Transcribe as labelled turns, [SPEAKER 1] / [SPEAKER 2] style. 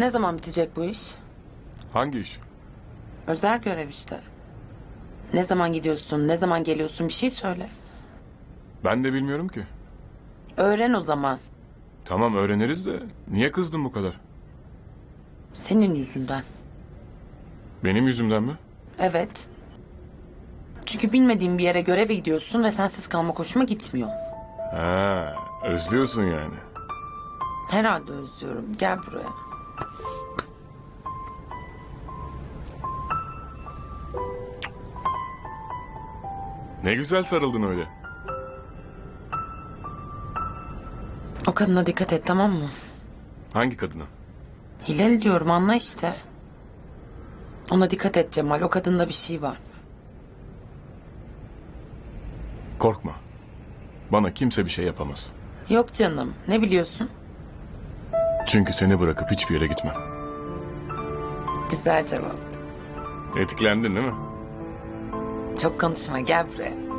[SPEAKER 1] Ne zaman bitecek bu iş?
[SPEAKER 2] Hangi iş?
[SPEAKER 1] Özel görev işte. Ne zaman gidiyorsun, ne zaman geliyorsun bir şey söyle.
[SPEAKER 2] Ben de bilmiyorum ki.
[SPEAKER 1] Öğren o zaman.
[SPEAKER 2] Tamam öğreniriz de niye kızdın bu kadar?
[SPEAKER 1] Senin yüzünden.
[SPEAKER 2] Benim yüzümden mi?
[SPEAKER 1] Evet. Çünkü bilmediğin bir yere göreve gidiyorsun ve sensiz kalmak hoşuma gitmiyor.
[SPEAKER 2] Ha, özlüyorsun yani.
[SPEAKER 1] Herhalde özlüyorum. Gel buraya.
[SPEAKER 2] Ne güzel sarıldın öyle.
[SPEAKER 1] O kadına dikkat et tamam mı?
[SPEAKER 2] Hangi kadına?
[SPEAKER 1] Hilal diyorum anla işte. Ona dikkat et Cemal. O kadında bir şey var.
[SPEAKER 2] Korkma. Bana kimse bir şey yapamaz.
[SPEAKER 1] Yok canım. Ne biliyorsun?
[SPEAKER 2] Çünkü seni bırakıp hiçbir yere gitmem.
[SPEAKER 1] Güzel cevap.
[SPEAKER 2] Etiklendin değil mi?
[SPEAKER 1] Çok konuşma gel buraya.